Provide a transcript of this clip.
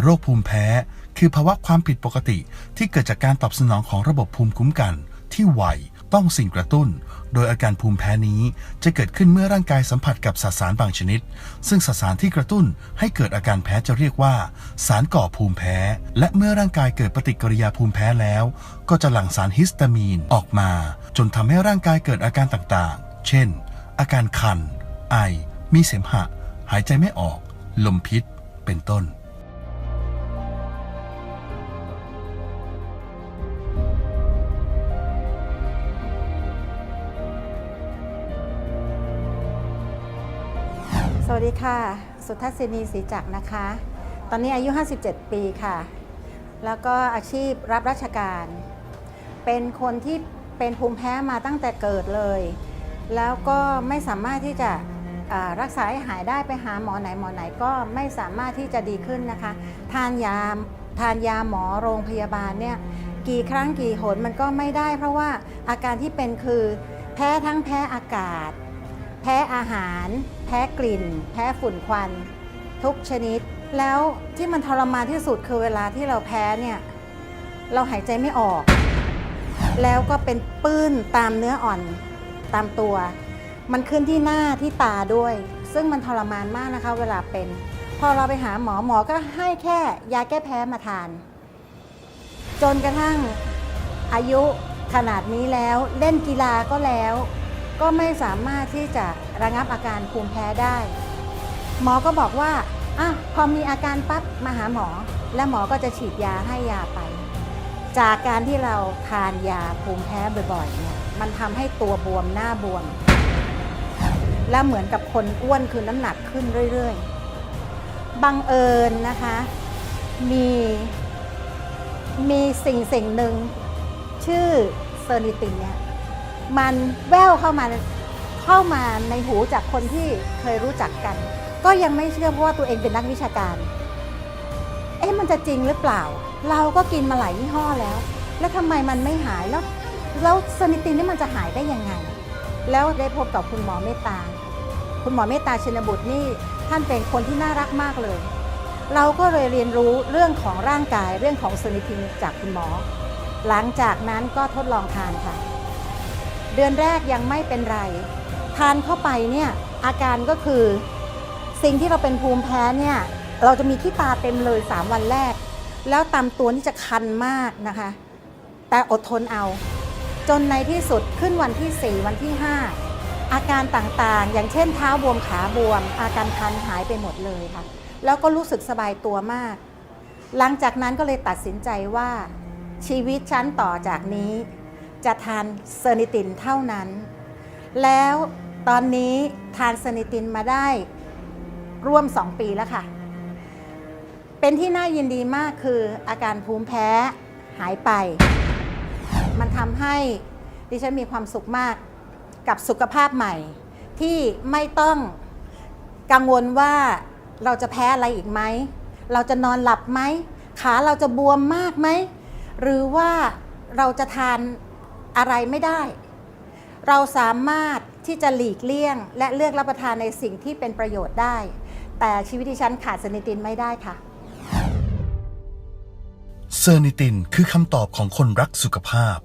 โรคภูมิแพ้ คือภาวะความผิดปกติที่เกิดจากการตอบสนองของระบบภูมิคุ้มกัน ที่ไวต้องสิ่งกระตุ้น โดยอาการภูมิแพ้นี้จะเกิดขึ้นเมื่อร่างกายสัมผัสกับสสารบางชนิด ซึ่งสสารที่กระตุ้นให้เกิดอาการแพ้จะเรียกว่า สารก่อภูมิแพ้ และเมื่อร่างกายเกิดปฏิกิริยาภูมิแพ้แล้ว ก็จะหลั่งสารฮิสตามีนออกมา จนทำให้ร่างกายเกิดอาการต่างๆ เช่น อาการคัน ไอ มีเสมหะ หายใจไม่ออก ลมพิษ เป็นต้น สวัสดีค่ะ สุทัศนีศรีจักรนะคะ ตอนนี้อายุ 57 ปีค่ะ แล้วก็อาชีพรับราชการ เป็นคนที่เป็นภูมิแพ้มาตั้งแต่เกิดเลย แล้วก็ไม่สามารถที่จะรักษาให้หายได้ไปหาหมอไหนหมอไหนก็ไม่สามารถที่จะดีขึ้นนะคะ ทานยาทานยาหมอโรงพยาบาลเนี่ยกี่ครั้งกี่หนมันก็ไม่ได้ เพราะว่าอาการที่เป็นคือแพ้ทั้งแพ้อากาศ แพ้อาหาร แพ้กลิ่น แพ้ฝุ่นควัน ทุกชนิด แล้วที่มันทรมานที่สุดคือเวลาที่เราแพ้เนี่ย เราหายใจไม่ออก แล้วก็เป็นปื้นตามเนื้ออ่อนตามตัว มันขึ้นที่หน้าที่ตาด้วย ซึ่งมันทรมานมากนะคะ เวลาเป็น พอเราไปหาหมอหมอก็ให้แค่ยาแก้แพ้มาทาน จนกระทั่งอายุขนาดนี้แล้วเล่นกีฬาก็แล้ว ก็ไม่สามารถที่จะระงับอาการภูมิแพ้ได้ หมอก็บอกว่าอะพอมีอาการปั๊บมาหาหมอ และหมอก็จะฉีดยาให้ยาไป จากการที่เราทานยาภูมิแพ้บ่อยๆเนี่ยมันทำให้ตัวบวมหน้าบวม และเหมือนกับคนอ้วนคือน้ำหนักขึ้นเรื่อยๆ บังเอิญนะคะ มีมีสิ่งสิ่งหนึ่งชื่อเซอร์นิตินเนี่ย มันแววเข้ามาเข้ามาในหูจากคนที่เคยรู้จักกัน ก็ยังไม่เชื่อเพราะว่าตัวเองเป็นนักวิชาการ เอ๊ะมันจะจริงหรือเปล่า เราก็กินมาหลายยี่ห้อแล้ว แล้วทำไมมันไม่หายแล้วแล้วสนิตินนี่มันจะหายได้ยังไง แล้วได้พบกับคุณหมอเมตตา คุณหมอเมตตาชินบุตรนี่ท่านเป็นคนที่น่ารักมากเลย เราก็เลยเรียนรู้เรื่องของร่างกายเรื่องของสนิตินจากคุณหมอ หลังจากนั้นก็ทดลองทานค่ะ เดือนแรกยังไม่เป็นไร ทานเข้าไปเนี่ยอาการก็คือสิ่งที่เราเป็นภูมิแพ้เนี่ยเราจะมีขี้ตาเต็มเลย 3 วันแรก แล้วตามตัวนี่จะคันมากนะคะ แต่อดทนเอา จนในที่สุดขึ้นวันที่ 4 วันที่ 5 อาการต่างๆ อย่างเช่นเท้าบวมขาบวม อาการคันหายไปหมดเลยค่ะ แล้วก็รู้สึกสบายตัวมาก หลังจากนั้นก็เลยตัดสินใจว่าชีวิตฉันต่อจากนี้ จะทานเซอร์นิตินเท่านั้น แล้วตอนนี้ทานเซอร์นิตินมาได้ร่วม 2 ปีแล้วค่ะ เป็นที่น่ายินดีมากคืออาการภูมิแพ้หายไป มันทำให้ดิฉันมีความสุขมากกับสุขภาพใหม่ ที่ไม่ต้องกังวลว่าเราจะแพ้อะไรอีกไหม เราจะนอนหลับไหม ขาเราจะบวมมากไหม หรือว่าเราจะทาน อะไรไม่ได้ เราสามารถที่จะหลีกเลี่ยง และเลือกรับประทานในสิ่งที่เป็นประโยชน์ได้ แต่ชีวิตดิฉันขาดสนิตินไม่ได้ค่ะ เซอร์นิตินคือคำตอบของคนรักสุขภาพ